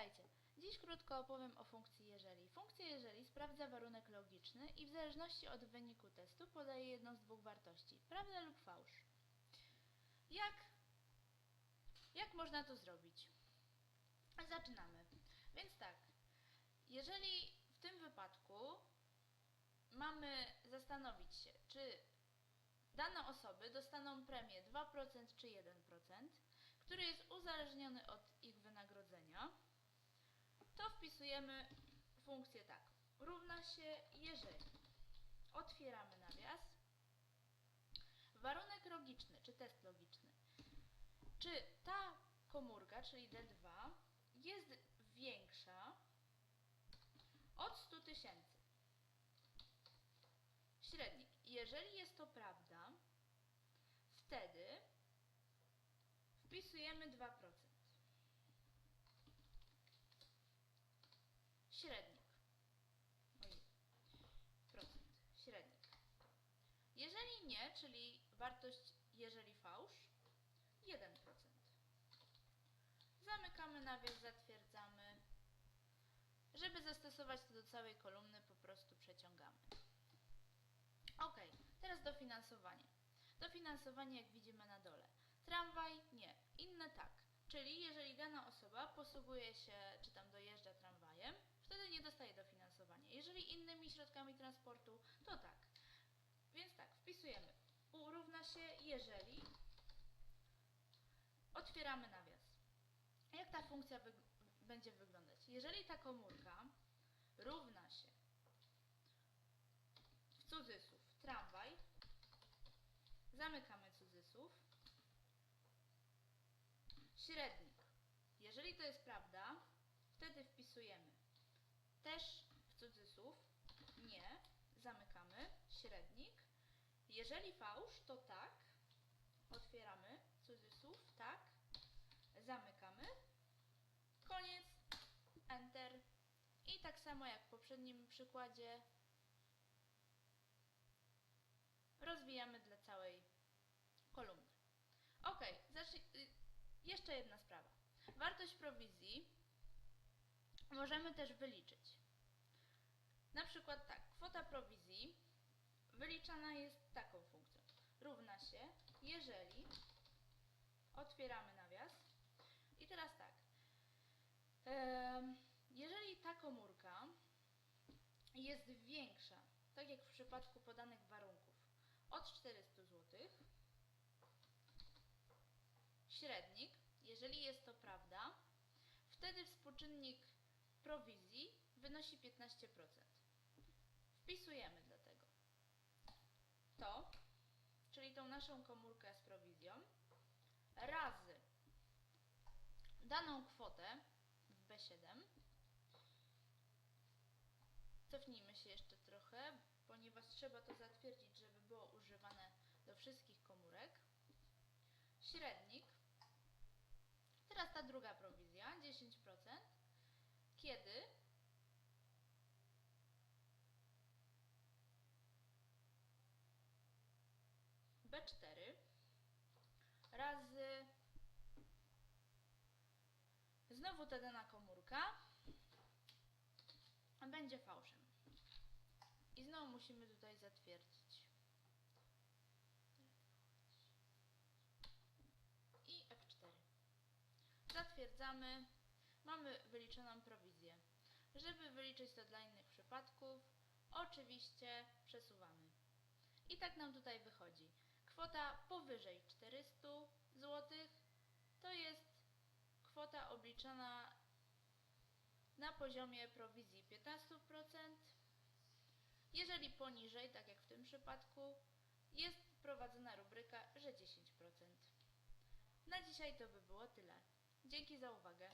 Witajcie. Dziś krótko opowiem o funkcji jeżeli. Funkcja jeżeli sprawdza warunek logiczny i w zależności od wyniku testu podaje jedną z dwóch wartości, prawdę lub fałsz. Jak, jak można to zrobić? Zaczynamy. Więc tak, jeżeli w tym wypadku mamy zastanowić się, czy dane osoby dostaną premię 2% czy 1%, który jest uzależniony od ich wynagrodzenia, to wpisujemy funkcję tak. Równa się jeżeli otwieramy nawias, warunek logiczny czy test logiczny, czy ta komórka, czyli D2 jest większa od 100 tysięcy. Średnik. Jeżeli jest to prawda, wtedy wpisujemy 2%. Średnik. Oj, procent. Średnik. Jeżeli nie, czyli wartość jeżeli fałsz, 1%. Zamykamy nawias, zatwierdzamy. Żeby zastosować to do całej kolumny, po prostu przeciągamy. Ok, teraz dofinansowanie. Dofinansowanie, jak widzimy na dole. Tramwaj nie, inne tak. Czyli jeżeli dana osoba posługuje się, czy tam dojeżdża tramwajem, wtedy nie dostaje dofinansowania. Jeżeli innymi środkami transportu, to tak. Więc tak, wpisujemy. U równa się jeżeli. Otwieramy nawias. Jak ta funkcja wyg będzie wyglądać? Jeżeli ta komórka równa się w cudzysłów tramwaj, zamykamy cudzysłów, średnik. Jeżeli to jest prawda, wtedy wpisujemy też w cudzysłów, nie, zamykamy, średnik. Jeżeli fałsz, to tak, otwieramy cudzysłów, tak, zamykamy, koniec, enter. I tak samo jak w poprzednim przykładzie rozwijamy dla całej kolumny. Ok, y, jeszcze jedna sprawa. Wartość prowizji możemy też wyliczyć. Na przykład tak, kwota prowizji wyliczana jest taką funkcją. Równa się, jeżeli otwieramy nawias. I teraz tak, jeżeli ta komórka jest większa, tak jak w przypadku podanych warunków, od 400 zł, średnik, jeżeli jest to prawda, wtedy współczynnik prowizji wynosi 15%. Wpisujemy dlatego to, czyli tą naszą komórkę z prowizją, razy daną kwotę w B7. Cofnijmy się jeszcze trochę, ponieważ trzeba to zatwierdzić, żeby było używane do wszystkich komórek. Średnik. Teraz ta druga prowizja, 10%. Znowu ta dana komórka będzie fałszem. I znowu musimy tutaj zatwierdzić. I F4. Zatwierdzamy. Mamy wyliczoną prowizję. Żeby wyliczyć to dla innych przypadków, oczywiście przesuwamy. I tak nam tutaj wychodzi. Kwota powyżej 400 zł to jest na poziomie prowizji 15%. Jeżeli poniżej, tak jak w tym przypadku, jest prowadzona rubryka, że 10%. Na dzisiaj to by było tyle. Dzięki za uwagę.